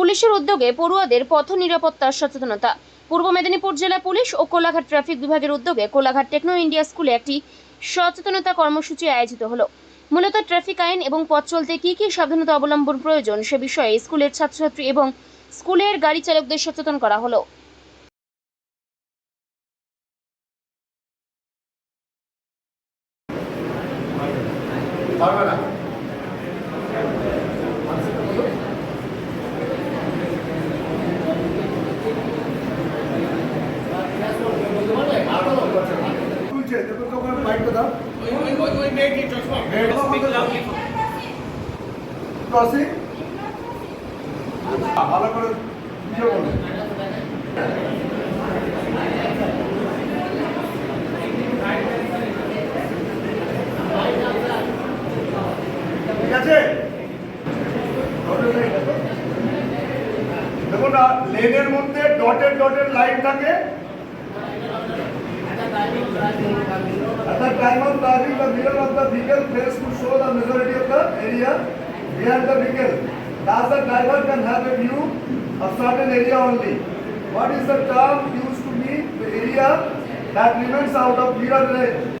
পুলিশের উদ্যোগে পড়ুয়াদের পথ নিরাপত্তার সচেতনতা। পূর্ব মেদিনীপুর জেলা পুলিশ ও কোলাঘাট ট্রাফিক বিভাগের উদ্যোগে কোলাঘাট টেকনো ইন্ডিয়া স্কুলে একটি সচেতনতা কর্মসূচি আয়োজিত হলো। মূলত ট্রাফিক আইন এবং পথ চলতে কী কী সাবধানতা অবলম্বন প্রয়োজন সে বিষয়ে স্কুলের ছাত্রছাত্রী এবং স্কুলের গাড়ি চালকদের সচেতন করা হলো। না। দাও। ক্রসিং ভালো করে বলো। ঠিক আছে? দেখুন না লেনের মধ্যে ডটেড ডটেড লাইন থাকে। Time of the mirror of the vehicle fails to show the majority of the area behind the vehicle. Thus, the driver can have a view of certain area only. What is the term used to mean the area that remains out of mirror range?